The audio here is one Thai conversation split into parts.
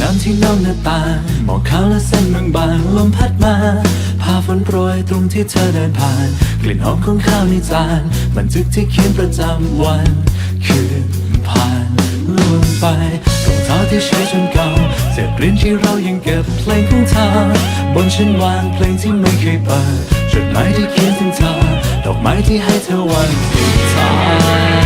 นอกหน้าต่างมองขาวและเส้นบางๆลมพัดมาพาฝนโปรยตรงที่เธอเดินผ่าน กลิ่นหอมของข้าวในจานบันทึกที่เขียนประจำวัน คืนผ่านล่วงไปรองเท้าที่ใช้จนเก่าเศษกลิ่นที่เรายังเก็บเพลงของเธอบนชั้นวางเพลงที่ไม่เคยเปิดจดหมายที่เขียนถึงเธอดอกไม้ที่ให้เธอวันสุดท้าย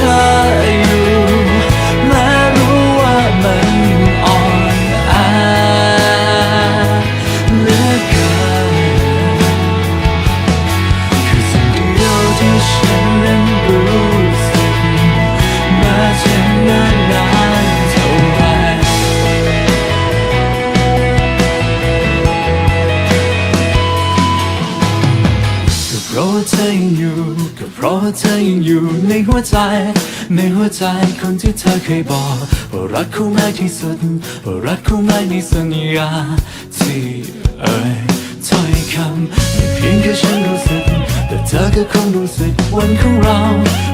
ด อยู่ ก็เพราะเธอยังอยู่ในหัวใจ ในหัวใจคนที่เธอเคยบอกว่ารักคู่มากที่สุดว่ารักคู่มากในสัญญาที่เอ่ยถ้อยคำไม่เพียงแค่ฉันรู้สึก แต่เธอก็คงรู้สึกวันของเรา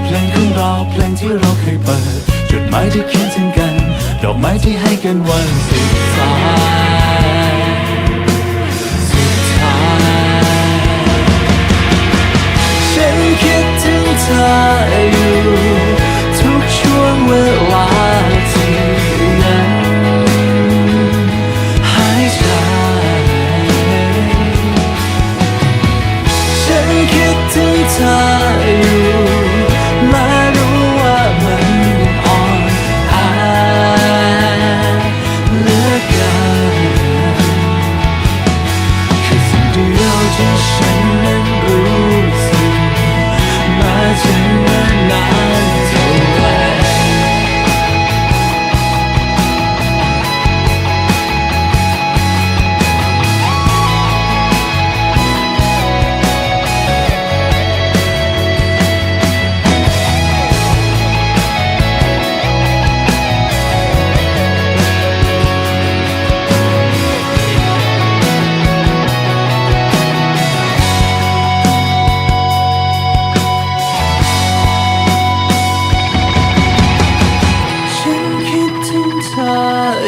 เพลงของเราเพลงที่เราเคยเปิด จดหมายที่เขียนถึงกัน ดอกไม้ที่ให้กันวันสุดท้าย ถึ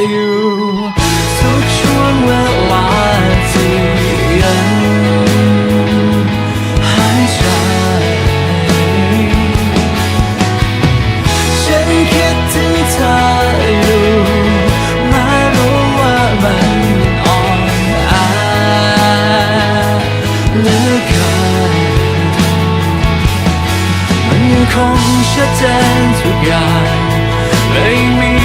อยู่ทุกช่วงเวลาที่ยังหายใจฉันคิดถึงเธออยู่แม้รู้ว่ามันอ่อนแอเหลือเกินมันยังคงชัดเจนทุกอย่างแลยมี